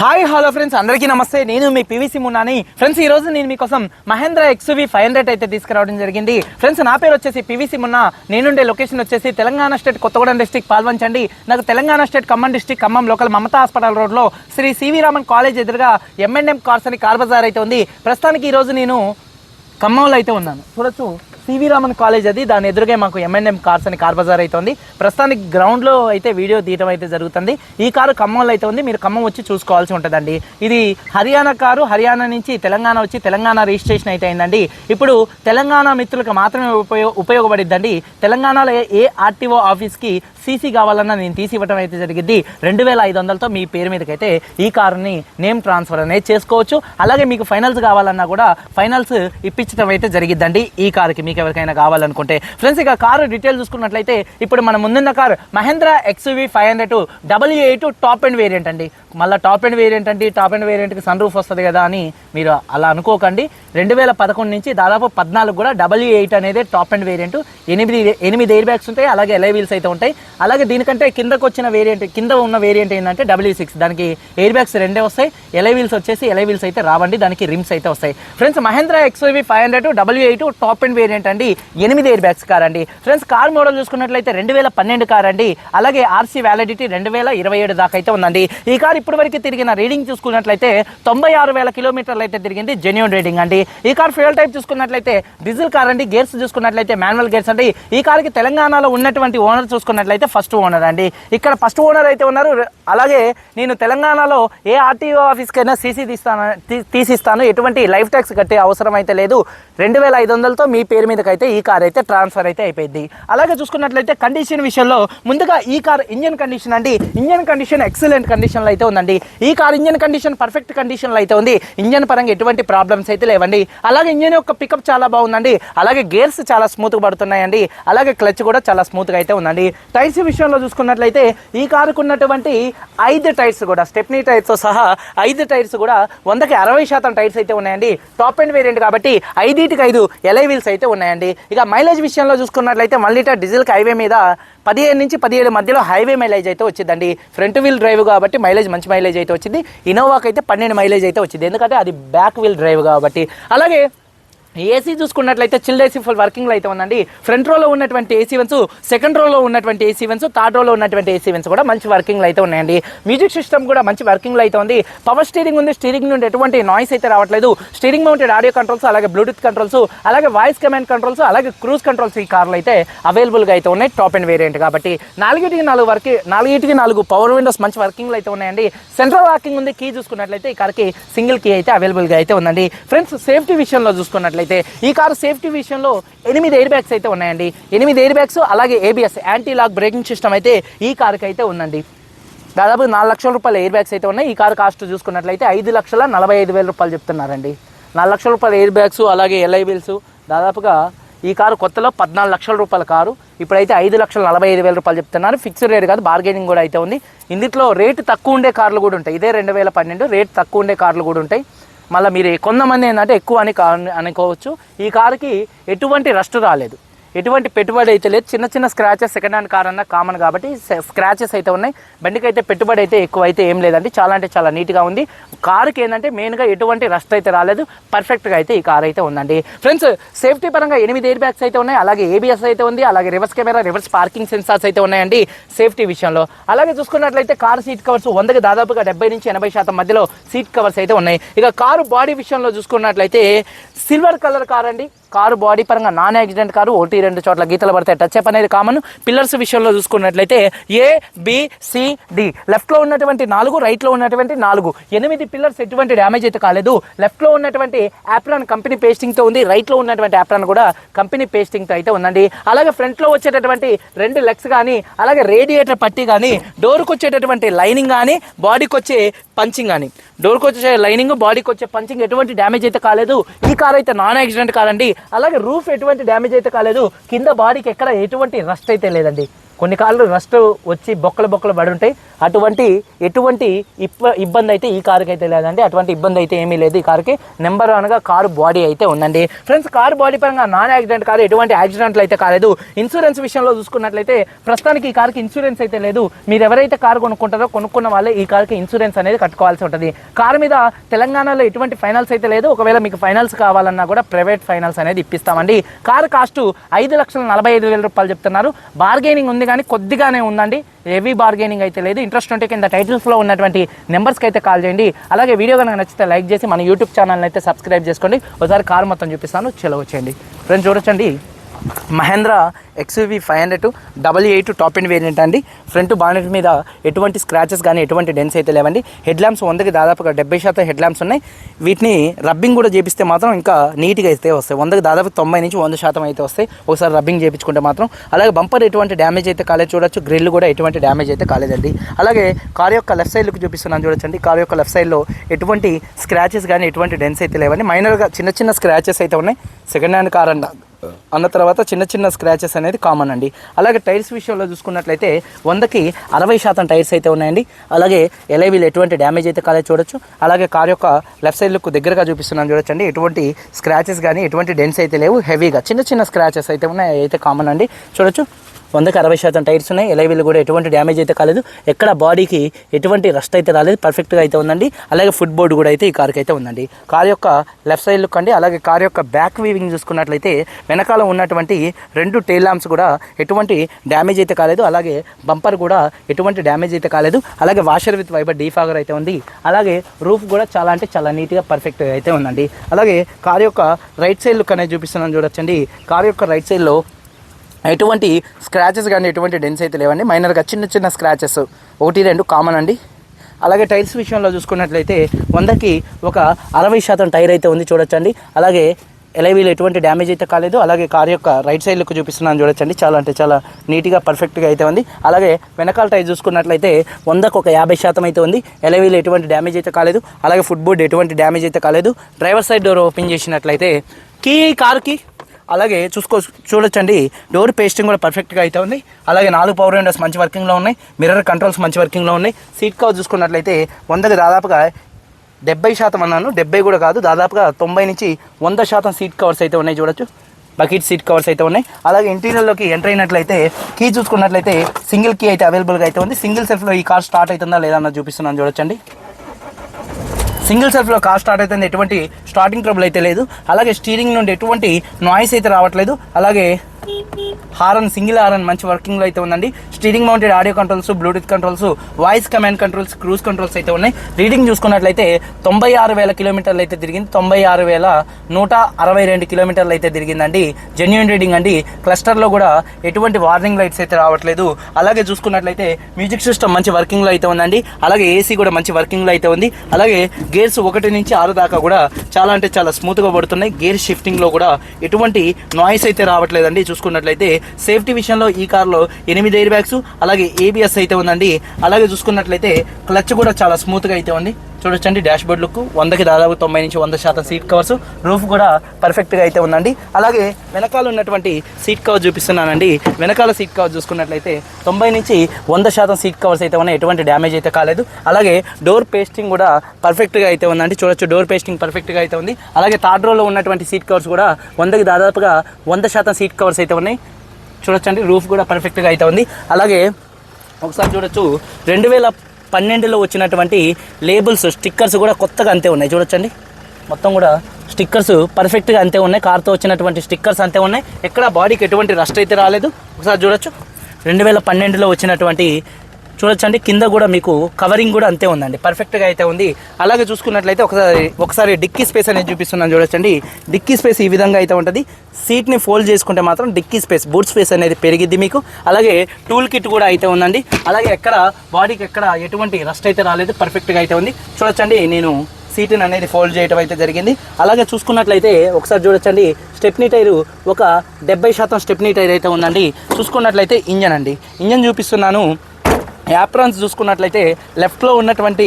Hi hello friends. అందరికీ నమస్తే. నేను మీ పివిసి మున్నాని. ఫ్రెండ్స్ ఈ రోజు నేను మీకోసం మహేంద్ర ఎక్స్వి ఫైవ్ హండ్రెడ్ అయితే తీసుకురావడం జరిగింది. ఫ్రెండ్స్ నా పేరు వచ్చేసి పివిసి మున్నా. నేనుండే లొకేషన్ వచ్చేసి తెలంగాణ స్టేట్ కొత్తగూడెం డిస్టిక్ పాల్వంచండి. నాకు Telangana state Khammam district Khammam local Mamata hospital రోడ్లో Shri C V Raman college ఎదురుగా ఎంఎన్ఎం కార్స్ అని కార్ బజార్ అయితే ఉంది. ప్రస్తుతానికి ఈరోజు నేను ఖమ్మంలో అయితే ఉన్నాను. చూడొచ్చు. సివి రామన్ కాలేజ్ అది. దాని ఎదురుగా మాకు ఎంఎన్ఎం కార్స్ అని కార్ బజార్ అయితే ఉంది. ప్రస్తుతానికి గ్రౌండ్లో అయితే వీడియో తీయడం అయితే జరుగుతుంది. ఈ కారు ఖమ్మంలో అయితే ఉంది. మీరు ఖమ్మం వచ్చి చూసుకోవాల్సి ఉంటుందండి. ఇది హర్యానా కారు. హర్యానా నుంచి తెలంగాణ వచ్చి తెలంగాణ రిజిస్ట్రేషన్ అయితే అయిందండి. ఇప్పుడు తెలంగాణ మిత్రులకు మాత్రమే ఉపయోగ ఉపయోగపడిద్దండి. తెలంగాణలో ఏ- ఏ ఆర్టీఓ ఆఫీస్కి సీసీ కావాలన్నా నేను తీసి ఇవ్వడం అయితే జరిగింది. రెండు వేల ఐదు వందలతో మీ పేరు మీదకైతే ఈ కారుని నేమ్ ట్రాన్స్ఫర్ అనేది చేసుకోవచ్చు. అలాగే మీకు ఫైనల్స్ కావాలన్నా కూడా ఫైనల్స్ ఇప్పించడం అయితే జరిగిద్దండి ఈ కారుకి. మీకు ఎవరికైనా కావాలనుకుంటే. ఫ్రెండ్స్ ఇక కారు డీటెయిల్ చూసుకున్నట్లయితే ఇప్పుడు మన ముందున్న car Mahindra XUV five hundred W eight top end variant అండి. మళ్ళీ టాప్ అండ్ వేరియంట్ అండి టాప్ అండ్ వేరియంట్కి సన్ రూఫ్ వస్తుంది కదా అని మీరు అలా అనుకోకండి. రెండు వేల పదకొండు నుంచి దాదాపు పద్నాలుగు కూడా డబ్ల్యూ ఎయిట్ అనేది టాప్ అండ్ వేరియంట్ ఎనిమిది ఎనిమిది ఎయిర్ బ్యాగ్స్ ఉంటాయి అలాగే ఎలై వీల్స్ అయితే ఉంటాయి. అలాగే దీనికంటే కిందకు వచ్చిన వేరియంట్ కింద ఉన్న వేరియంట్ ఏంటంటే డబ్ల్యూ సిక్స్ దానికి ఎయిర్ బ్యాగ్స్ రెండే వస్తాయి. ఎలై వీల్స్ వచ్చేసి ఎలై వీల్స్ అయితే రావండి. దానికి రిమ్స్ అయితే వస్తాయి. Friends Mahindra XUV five hundred W eight top end variant అండి ఎనిమిది ఎయిర్ బ్యాగ్స్ కార్ అండి ఫ్రెండ్స్ కార్ మోడల్ చూసుకున్నట్లయితే రెండు వేల పన్నెండు కార్ అండి అలాగే ఆర్సీ వ్యాలిడిటీ రెండు వేల ఇరవై ఏడు దాకా అయితే ఉందండి. ఈ కార్ ఇప్పటి వరకు తిరిగిన రీడింగ్ చూసుకున్నట్లయితే తొంభై ఆరు వేల కిలోమీటర్లు అయితే తిరిగింది జెన్యున్ రీడింగ్ అండి. ఈ కార్ ఫ్యూయల్ టైప్ చూసుకున్నట్లయితే డీజిల్ కార్ అండి. గేర్స్ చూసుకున్నట్లయితే మాన్యువల్ గేర్స్ అండి. ఈ కార్కి తెలంగాణలో ఉన్నటువంటి ఓనర్ చూసుకున్నట్లయితే ఫస్ట్ ఓనర్ అండి. ఇక్కడ ఫస్ట్ ఓనర్ అయితే ఉన్నారు. అలాగే నేను తెలంగాణలో ఏ ఆర్టీఓ ఆఫీస్కైనా సీసీ తీస్తాను తీసిస్తాను. ఎటువంటి లైఫ్ ట్యాక్స్ కట్టే అవసరం అయితే లేదు. రెండు వేల ఐదు వందలతో మీ పేరు మీదకైతే ఈ కార్ అయితే ట్రాన్స్ఫర్ అయితే అయిపోయింది. అలాగే చూసుకున్నట్లయితే కండిషన్ విషయంలో ముందుగా ఈ కార్ ఇంజన్ కండిషన్ అండి. ఇంజన్ కండిషన్ ఎక్సలెంట్ కండిషన్లో అయితే ఉందండి. ఈ కార్ ఇంజన్ కండిషన్ పర్ఫెక్ట్ కండిషన్లో అయితే ఉంది. ఇంజన్ పరంగా ఎటువంటి ప్రాబ్లమ్స్ అయితే లేవండి. అలాగే ఇంజన్ యొక్క పికప్ చాలా బాగుందండి. అలాగే గేర్స్ చాలా స్మూత్గా పడుతున్నాయండి. అలాగే క్లచ్ కూడా చాలా స్మూత్గా అయితే ఉందండి. టైర్స్ విషయంలో చూసుకున్నట్లయితే ఈ కారుకు ఉన్నటువంటి ఐదు టైర్స్ కూడా స్టెప్నీ టైర్స్తో సహా ఐదు టైర్స్ కూడా వందకి అరవై శాతం టైర్స్ అయితే ఉన్నాయండి. టాప్ అండ్ వేరియంట్ కాబట్టి ఐదుటికి ఐదు ఎలై వీల్స్ అయితే ఉన్నాయి. ఉన్నాయండి. ఇక మైలేజ్ విషయంలో చూసుకున్నట్లయితే వన్ లీటర్ డీజిల్కి హైవే మీద పదిహేను నుంచి పదిహేడు మధ్యలో హైవే మైలేజ్ అయితే వచ్చిందండి. ఫ్రంట్ వీల్ డ్రైవ్ కాబట్టి మైలేజ్ మంచి మైలేజ్ అయితే వచ్చింది. ఇన్నోవాకి అయితే పన్నెండు మైలేజ్ అయితే వచ్చింది. ఎందుకంటే అది బ్యాక్ వీల్ డ్రైవ్ కాబట్టి. అలాగే ఏసీ చూసుకున్నట్లయితే చిల్డ్ ఏసీ ఫుల్ వర్కింగ్లో అయితే ఉందండి. ఫ్రంట్ రోలో ఉన్నటువంటి ఏసీ వెన్స్ సెకండ్ రోలో ఉన్నటువంటి ఏసీ వెన్స్ థర్డ్ రోలో ఉన్నటువంటి ఏసీ వెన్స్ కూడా మంచి వర్కింగ్లో అయితే ఉన్నాయండి. మ్యూజిక్ సిస్టమ్ కూడా మంచి వర్కింగ్లో అయితే ఉంది. పవర్ స్టీరింగ్ ఉంది. స్టీరింగ్ నుండి ఎటువంటి నాయిస్ అయితే రావట్లేదు. స్టీరింగ్ మౌంటెడ్ ఆడియో కంట్రోల్స్ అలాగే బ్లూటూత్ కంట్రోల్స్ అలాగే వాయిస్ కమాండ్ కంట్రోల్స్ అలాగే క్రూజ్ కంట్రోల్స్ ఈ కార్లు అయితే అవైలబుల్గా అయితే ఉన్నాయి. టాప్ అండ్ వేరియంట్ కాబట్టి నాలుగిటికి నాలుగు వర్కి నాలుగిటికి నాలుగు పవర్ విండోస్ మంచి వర్కింగ్లో అయితే ఉన్నాయండి. సెంట్రల్ లాకింగ్ ఉంది. కీ చూసుకున్నట్లయితే ఈ కార్కి సింగిల్ కీ అయితే అవైలబుల్గా అయితే ఉందండి. ఫ్రెండ్స్ సేఫ్టీ విషయంలో చూసుకున్నట్లయితే ఈ కారు సేఫ్టీ విషయంలో ఎనిమిది ఎయిర్ బ్యాగ్స్ అయితే ఉన్నాయండి. ఎనిమిది ఎయిర్ బ్యాగ్స్ అలాగే ABS anti lock braking system అయితే ఈ కారుకి అయితే ఉందండి. దాదాపు నాలుగు లక్షల రూపాయల ఎయిర్ బ్యాగ్స్ అయితే ఉన్నాయి. ఈ కారు కాస్ట్ చూసుకున్నట్లయితే ఐదు లక్షల నలభై ఐదు వేల రూపాయలు చెప్తున్నారండి. నాలుగు లక్షల రూపాయల ఎయిర్ బ్యాగ్స్ అలాగే ఎల్ఐ బిల్స్ దాదాపుగా ఈ కారు కొత్తలో పద్నాలుగు లక్షల రూపాయల కారు. ఇప్పుడైతే ఐదు లక్షల నలభై ఐదు వేల రూపాయలు చెప్తున్నారు. ఫిక్స్డ్ రేట్ కాదు బార్గెనింగ్ కూడా అయితే ఉంది. ఇందులో రేటు తక్కువ ఉండే కార్లు కూడా ఉంటాయి. ఇదే రెండు వేల పన్నెండు రేట్ తక్కువ ఉండే కార్లు కూడా ఉంటాయి. మళ్ళీ మీరు కొంతమంది ఏంటంటే ఎక్కువ అని అనుకోవచ్చు. ఈ కారుకి ఎటువంటి రస్ట్ రాలేదు. ఎటువంటి పెట్టుబడి అయితే లేదు. చిన్న చిన్న స్క్రాచెస్ సెకండ్ హ్యాండ్ కార్ అన్న కామన్ కాబట్టి స్క్రాచెస్ అయితే ఉన్నాయి. బండికి అయితే పెట్టుబడి అయితే ఎక్కువ అయితే ఏం లేదండి. చాలా అంటే చాలా నీట్గా ఉంది. కారుకి ఏంటంటే మెయిన్గా ఎటువంటి రస్ట్ అయితే రాలేదు. పర్ఫెక్ట్గా అయితే ఈ కార్ అయితే ఉందండి. ఫ్రెండ్స్ సేఫ్టీ పరంగా ఎనిమిది ఎయిర్ బ్యాగ్స్ అయితే ఉన్నాయి. అలాగే ఏబిఎస్ అయితే ఉంది. అలాగే reverse camera reverse parking sensors అయితే ఉన్నాయండి సేఫ్టీ విషయంలో. అలాగే చూసుకున్నట్లయితే కార్ సీట్ కవర్స్ వందకి దాదాపుగా డెబ్బై నుంచి ఎనభై శాతం మధ్యలో సీట్ కవర్స్ అయితే ఉన్నాయి. ఇక కారు బాడీ విషయంలో చూసుకున్నట్లయితే సిల్వర్ కలర్ కార్ అండి. కారు బాడీ పరంగా నాన్ యాక్సిడెంట్ కారు ఒకటి రెండు చోట్ల గీతలు పడతాయి టచ్ అప్ అనేది కామన్ పిల్లర్స్ విషయంలో చూసుకున్నట్లయితే ఏ బిసిడి లెఫ్ట్లో ఉన్నటువంటి నాలుగు రైట్లో ఉన్నటువంటి నాలుగు. ఎనిమిది పిల్లర్స్ ఎటువంటి డ్యామేజ్ అయితే కాలేదు. లెఫ్ట్లో ఉన్నటువంటి యాప్రాన్ కంపెనీ పేస్టింగ్తో ఉంది. రైట్లో ఉన్నటువంటి యాప్రాన్ కూడా కంపెనీ పేస్టింగ్తో అయితే ఉందండి. అలాగే ఫ్రంట్లో వచ్చేటటువంటి రెండు లెగ్స్ కానీ అలాగే రేడియేటర్ పట్టి కానీ డోర్కి వచ్చేటటువంటి లైనింగ్ కానీ బాడీకి వచ్చే పంచింగ్ కానీ డోర్కి వచ్చే లైనింగ్ బాడీకి వచ్చే పంచింగ్ ఎటువంటి డ్యామేజ్ అయితే కాలేదు. ఈ కార్ అయితే నాన్ యాక్సిడెంట్ కార్ అండి అలాగే రూఫ్ ఎటువంటి డ్యామేజ్ అయితే కాలేదు. కింద బాడీకి ఎక్కడ ఎటువంటి రస్ట్ అయితే లేదండి. కొన్ని కార్లు రస్ట్ వచ్చి బొక్కలు బొక్కలు పడి ఉంటాయి. అటువంటి ఎటువంటి ఇప్ప ఇబ్బంది అయితే ఈ కారుకి అయితే లేదండి. అటువంటి ఇబ్బంది అయితే ఏమీ లేదు. ఈ కారుకి నెంబర్ వన్గా కారు బాడీ అయితే ఉందండి. ఫ్రెండ్స్ కారు బాడీ పరంగా నాన్ యాక్సిడెంట్ కాదు ఎటువంటి యాక్సిడెంట్లు అయితే కాలేదు. ఇన్సూరెన్స్ విషయంలో చూసుకున్నట్లయితే ప్రస్తుతానికి ఈ కారుకి ఇన్సూరెన్స్ అయితే లేదు. మీరు ఎవరైతే కారు కొనుక్కుంటారో కొనుక్కున్న వాళ్ళే ఈ కారుకి ఇన్సూరెన్స్ అనేది కట్టుకోవాల్సి ఉంటుంది. కారు మీద తెలంగాణలో ఎటువంటి ఫైనాన్స్ అయితే లేదు. ఒకవేళ మీకు ఫైనాన్స్ కావాలన్నా కూడా ప్రైవేట్ ఫైనాన్స్ అనేది ఇప్పిస్తామండి. కారు కాస్ట్ ఐదు లక్షల నలభై ఐదు వేల రూపాయలు చెప్తున్నారు. బార్గెనింగ్ ఉంది కానీ కొద్దిగానే ఉందండి. హెవీ బార్గెనింగ్ అయితే లేదు. ఇంట్రెస్ట్ ఉంటే కింద టైటిల్స్లో ఉన్నటువంటి నెంబర్స్కి అయితే కాల్ చేయండి. అలాగే వీడియో కనుక నచ్చితే లైక్ చేసి మన యూట్యూబ్ ఛానల్ని అయితే సబ్స్క్రైబ్ చేసుకోండి. ఒకసారి కార్ మొత్తం చూపిస్తాను. చెలవచ్చేయండి ఫ్రెండ్స్ చూడొచ్చండి. Mahindra XUV five hundred double eight top end variant అండి. ఫ్రంట్ బానెట్ మీద ఎటువంటి స్క్రాచెస్ కానీ ఎటువంటి డెన్స్ అయితే లేవండి. హెడ్ ల్యాంప్స్ వందకి దాదాపుగా డెబ్బై శాతం హెడ్ ల్యాంప్స్ ఉన్నాయి. వీటిని రబ్బింగ్ కూడా చేపిస్తే మాత్రం ఇంకా నీట్గా అయితే వస్తాయి. వందకి దాదాపు తొంభై నుంచి వంద శాతం అయితే వస్తాయి. ఒకసారి రబ్బింగ్ చేయించుకుంటే మాత్రం. అలాగే బంపర్ ఎటువంటి డ్యామేజ్ అయితే కాలేదు చూడొచ్చు. గ్రిల్ కూడా ఎటువంటి డ్యామేజ్ అయితే కాలేదండి. అలాగే కార్ యొక్క లెఫ్ట్ సైడ్కి చూపిస్తున్నాను చూడొచ్చండి. కార్ యొక్క లెఫ్ట్ సైడ్లో ఎటువంటి స్క్రాచెస్ కానీ ఎటువంటి డెన్స్ అయితే లేవండి. మైనర్గా చిన్న చిన్న స్క్రాచెస్ అయితే ఉన్నాయి. సెకండ్ హ్యాండ్ కార్ అన్న అన్న తర్వాత చిన్న చిన్న స్క్రాచెస్ అనేది కామన్ అండి. అలాగే టైర్స్ విషయంలో చూసుకున్నట్లయితే వందకి అరవై శాతం టైర్స్ అయితే ఉన్నాయండి. అలాగే ఎలైవీలు ఎటువంటి డ్యామేజ్ అయితే కాలేదు చూడొచ్చు. అలాగే కార్ యొక్క లెఫ్ట్ సైడ్ లుక్ దగ్గరగా చూపిస్తున్నాను చూడొచ్చండి. ఎటువంటి స్క్రాచెస్ కానీ ఎటువంటి డెన్స్ అయితే లేవు. హెవీగా చిన్న చిన్న స్క్రాచెస్ అయితే ఉన్నాయి. అయితే కామన్ అండి. చూడొచ్చు. వందకి అరవై శాతం టైర్స్ ఉన్నాయి. ఎలైవీలు కూడా ఎటువంటి డ్యామేజ్ అయితే కాలేదు. ఎక్కడ బాడీకి ఎటువంటి రస్ట్ అయితే రాలేదు. పర్ఫెక్ట్గా అయితే ఉందండి. అలాగే ఫుట్ బోర్డు కూడా అయితే ఈ కార్కి అయితే ఉందండి. కార్ యొక్క లెఫ్ట్ సైడ్ లుక్ అండి. అలాగే కార్ యొక్క బ్యాక్ వీవింగ్ చూసుకున్నట్లయితే వెనకాల ఉన్నటువంటి రెండు టైల్ ల్యాంప్స్ కూడా ఎటువంటి డ్యామేజ్ అయితే కాలేదు. అలాగే బంపర్ కూడా ఎటువంటి డ్యామేజ్ అయితే కాలేదు. అలాగే వాషర్ విత్ వైబర్ డీఫాగర్ అయితే ఉంది. అలాగే రూఫ్ కూడా చాలా అంటే చాలా నీట్గా పర్ఫెక్ట్గా అయితే ఉందండి. అలాగే కార్ యొక్క రైట్ సైడ్ లుక్ అనేది చూపిస్తున్నాను చూడొచ్చండి. కార్ యొక్క రైట్ సైడ్లో ఎటువంటి స్క్రాచెస్ కానీ ఎటువంటి డెన్స్ అయితే లేవండి. మైనర్గా చిన్న చిన్న స్క్రాచెస్ ఒకటి రెండు కామన్ అండి. అలాగే టైర్స్ విషయంలో చూసుకున్నట్లయితే వందకి ఒక అరవై శాతం టైర్ అయితే ఉంది చూడొచ్చండి. అలాగే ఎలైవీలు ఎటువంటి డ్యామేజ్ అయితే కాలేదు. అలాగే కార్ యొక్క రైట్ సైడ్ లుక్ చూపిస్తున్నాను చూడొచ్చండి. చాలా అంటే చాలా నీట్గా పర్ఫెక్ట్గా అయితే ఉంది. అలాగే వెనకాల టైర్ చూసుకున్నట్లయితే వందకు ఒక యాభై శాతం అయితే ఉంది. ఎలైవీలు ఎటువంటి డ్యామేజ్ అయితే కాలేదు. అలాగే ఫుట్ బోర్డ్ ఎటువంటి డ్యామేజ్ అయితే కాలేదు. డ్రైవర్ సైడ్ డోర్ ఓపెన్ చేసినట్లయితే కీ కార్కి అలాగే చూసుకో చూడొచ్చండి. డోర్ పేస్టింగ్ కూడా పర్ఫెక్ట్గా అయితే ఉంది. అలాగే నాలుగు పవర్ విండోస్ మంచి వర్కింగ్లో ఉన్నాయి. మిర్రర్ కంట్రోల్స్ మంచి వర్కింగ్లో ఉన్నాయి. సీట్ కవర్ చూసుకున్నట్లయితే వందకి దాదాపుగా డెబ్బై శాతం అన్నాను. డెబ్బై కూడా కాదు దాదాపుగా తొంభై నుంచి వంద శాతం సీట్ కవర్స్ అయితే ఉన్నాయి చూడొచ్చు. బకెట్ సీట్ కవర్స్ అయితే ఉన్నాయి. అలాగే ఇంటీరియర్లోకి ఎంటర్ అయినట్లయితే కీ చూసుకున్నట్లయితే సింగిల్ కీ అయితే అవైలబుల్గా అయితే ఉంది. సింగిల్ సెల్ఫ్లో ఈ కార్ స్టార్ట్ అవుతుందా లేదా అన్నది చూపిస్తున్నాను చూడొచ్చండి. సింగిల్ సెల్ఫ్లో కార్ స్టార్ట్ అయితే ఎటువంటి స్టార్టింగ్ ట్రబుల్ అయితే లేదు. అలాగే స్టీరింగ్ నుండి ఎటువంటి నాయిస్ అయితే రావట్లేదు. అలాగే హారన్ సింగిల్ హారన్ మంచి వర్కింగ్లో అయితే ఉందండి. Steering mounted audio controls bluetooth controls voice command controls cruise controls అయితే ఉన్నాయి. రీడింగ్ చూసుకున్నట్లయితే తొంభై ఆరు వేల కిలోమీటర్లు అయితే తిరిగింది. తొంభై ఆరు వేల నూట అరవై రెండు కిలోమీటర్లు అయితే తిరిగిందండి. జెన్యున్ రీడింగ్ అండి. క్లస్టర్లో కూడా ఎటువంటి వార్నింగ్ లైట్స్ అయితే రావట్లేదు. అలాగే చూసుకున్నట్లయితే మ్యూజిక్ సిస్టమ్ మంచి వర్కింగ్లో అయితే ఉందండి. అలాగే ఏసీ కూడా మంచి వర్కింగ్లో అయితే ఉంది. అలాగే గేర్స్ ఒకటి నుంచి ఆరు దాకా కూడా చాలా అంటే చాలా స్మూత్గా పడుతున్నాయి. గేర్ షిఫ్టింగ్లో కూడా ఎటువంటి నాయిస్ అయితే రావట్లేదండి. చూసుకున్నట్లయితే సేఫ్టీ విషయంలో ఈ కార్లో ఎనిమిది ఎయిర్ బ్యాగ్స్ అలాగే ఏబిఎస్ అయితే ఉందండి. అలాగే చూసుకున్నట్లయితే క్లచ్ కూడా చాలా స్మూత్గా అయితే ఉంది. చూడొచ్చండి డాష్ బోర్డ్ లుక్ వందకి దాదాపు తొంభై నుంచి వంద శాతం సీట్ కవర్స్ రూఫ్ కూడా పర్ఫెక్ట్గా అయితే ఉందండి. అలాగే వెనకాల ఉన్నటువంటి సీట్ కవర్ చూపిస్తున్నానండి. వెనకాల సీట్ కవర్ చూసుకున్నట్లయితే తొంభై నుంచి వంద శాతం సీట్ కవర్స్ అయితే ఉన్నాయి. ఎటువంటి డ్యామేజ్ అయితే కాలేదు. అలాగే డోర్ పేస్టింగ్ కూడా పర్ఫెక్ట్గా అయితే ఉందండి. చూడొచ్చు డోర్ పేస్టింగ్ పర్ఫెక్ట్గా అయితే ఉంది. అలాగే థర్డ్ రోలో ఉన్నటువంటి సీట్ కవర్స్ కూడా వందకి దాదాపుగా వంద శాతం సీట్ కవర్స్ అయితే ఉన్నాయి. చూడొచ్చండి రూఫ్ కూడా పర్ఫెక్ట్గా అయితే ఉంది. అలాగే ఒకసారి చూడొచ్చు రెండు వేల పన్నెండులో వచ్చినటువంటి లేబుల్స్ స్టిక్కర్స్ కూడా కొత్తగా అంతే ఉన్నాయి. చూడొచ్చండి. మొత్తం కూడా స్టిక్కర్స్ పర్ఫెక్ట్గా అంతే ఉన్నాయి. కార్తో వచ్చినటువంటి స్టిక్కర్స్ అంతే ఉన్నాయి. ఎక్కడ బాడీకి ఎటువంటి రస్ట్ అయితే రాలేదు. ఒకసారి చూడొచ్చు. రెండు వేల పన్నెండులో వచ్చినటువంటి చూడొచ్చండి. కింద కూడా మీకు కవరింగ్ కూడా అంతే ఉందండి. పర్ఫెక్ట్గా అయితే ఉంది. అలాగే చూసుకున్నట్లయితే ఒకసారి ఒకసారి డిక్కీ స్పేస్ అనేది చూపిస్తున్నాను చూడొచ్చండి. డిక్కీ స్పేస్ ఈ విధంగా అయితే ఉంటుంది. సీట్ని ఫోల్డ్ చేసుకుంటే మాత్రం డిక్కీ స్పేస్ బూట్ స్పేస్ అనేది పెరిగిద్ది మీకు. అలాగే టూల్ కిట్ కూడా అయితే ఉందండి. అలాగే ఎక్కడ బాడీకి ఎక్కడ ఎటువంటి రస్ట్ అయితే రాలేదు పర్ఫెక్ట్గా అయితే ఉంది. చూడొచ్చండి నేను సీట్ని అనేది ఫోల్డ్ చేయడం అయితే జరిగింది. అలాగే చూసుకున్నట్లయితే ఒకసారి చూడొచ్చండి స్టెప్నీ టైరు ఒక డెబ్బై శాతం స్టెప్నీ టైర్ అయితే ఉందండి. చూసుకున్నట్లయితే ఇంజన్ అండి. ఇంజన్ చూపిస్తున్నాను. యాప్రాన్స్ చూసుకున్నట్లయితే లెఫ్ట్లో ఉన్నటువంటి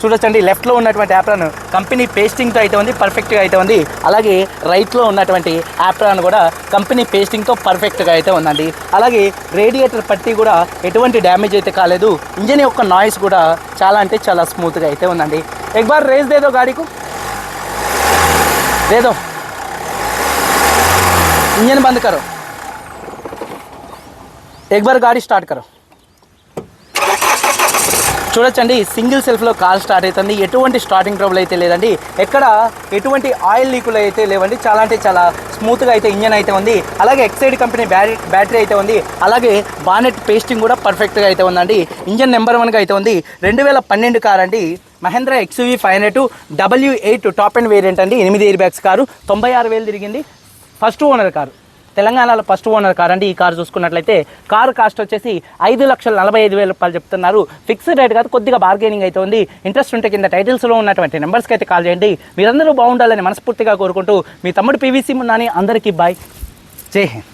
చూడొచ్చండి లెఫ్ట్లో ఉన్నటువంటి యాప్రాన్ కంపెనీ పేస్టింగ్తో అయితే ఉంది పర్ఫెక్ట్గా అయితే ఉంది. అలాగే రైట్లో ఉన్నటువంటి యాప్రాన్ కూడా కంపెనీ పేస్టింగ్తో పర్ఫెక్ట్గా అయితే ఉందండి. అలాగే రేడియేటర్ పట్టి కూడా ఎటువంటి డ్యామేజ్ అయితే కాలేదు. ఇంజిన్ యొక్క నాయిస్ కూడా చాలా అంటే చాలా స్మూత్గా అయితే ఉందండి. ఎగ్బార్ రేస్ దేదో గాడికు? లేదో ఇంజన్ బంద్ కరో. ఎగ్బార్ గాడి స్టార్ట్ కరో. చూడొచ్చండి సింగిల్ సెల్ఫ్లో కాల్ స్టార్ట్ అవుతుంది. ఎటువంటి స్టార్టింగ్ ట్రబుల్ అయితే లేదండి. ఎక్కడ ఎటువంటి ఆయిల్ లీకులు అయితే లేవండి. చాలా అంటే చాలా స్మూత్గా అయితే ఇంజన్ అయితే ఉంది. అలాగే ఎక్సైడ్ కంపెనీ బ్యాటరీ బ్యాటరీ అయితే ఉంది. అలాగే బానెట్ పేస్టింగ్ కూడా పర్ఫెక్ట్గా అయితే ఉందండి. ఇంజన్ నెంబర్ వన్గా అయితే ఉంది. రెండు వేల పన్నెండు కార్ అండి. Mahindra XUV five hundred W eight top and variant అండి. ఎనిమిది ఎయిర్ బ్యాగ్స్ కారు. తొంభై ఆరు వేలు తిరిగింది. First owner car. తెలంగాణలో ఫస్ట్ ఓనర్ కార్ అండి ఈ కారు చూసుకున్నట్లయితే కారు కాస్ట్ వచ్చేసి ఐదు లక్షల నలభై ఐదు వేల రూపాయలు చెప్తున్నారు. ఫిక్స్డ్ రేట్ కాదు కొద్దిగా బార్గెనింగ్ అయితే ఉంది. ఇంట్రెస్ట్ ఉంటే కింద టైటిల్స్లో ఉన్నటువంటి నెంబర్స్కి అయితే కాల్ చేయండి. మీరందరూ బాగుండాలని మనస్ఫూర్తిగా కోరుకుంటూ మీ తమ్ముడు పీవీసీ మున్నాని అందరికీ బాయ్ జై హింద్.